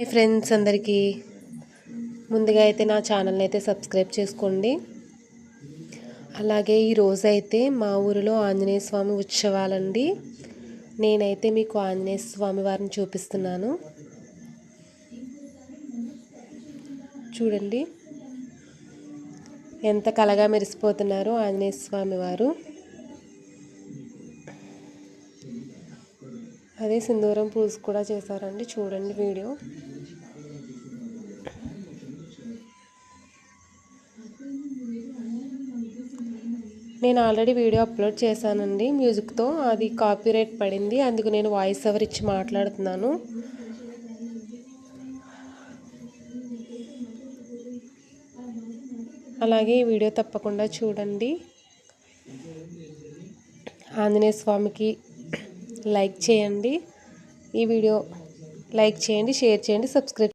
Hi friends అందరికీ. ముందుగా అయితే నా ఛానల్ని అయితే సబ్స్క్రైబ్ చేసుకోండి. అలాగే ఈరోజు అయితే మా ఊరిలో ఆంజనేయ స్వామి ఉత్సవాలండి. నేనైతే మీకు ఆంజనేయ స్వామి వారిని చూపిస్తున్నాను. చూడండి. ఎంత కలగా మెరిసిపోతున్నారు ఆంజనేయ స్వామి వారు. అదే సింధూరం పూజ కూడా చేశారండి. చూడండి వీడియో. నేను ఆల్రెడీ వీడియో అప్లోడ్ చేశానండి మ్యూజిక్తో. అది కాపీరైట్ పడింది. అందుకు నేను వాయిస్ ఓవర్ ఇచ్చి మాట్లాడుతున్నాను. అలాగే ఈ వీడియో తప్పకుండా చూడండి. ఆంజనేయ స్వామికి లైక్ చేయండి. ఈ వీడియో లైక్ చేయండి షేర్ చేయండి సబ్స్క్రైబ్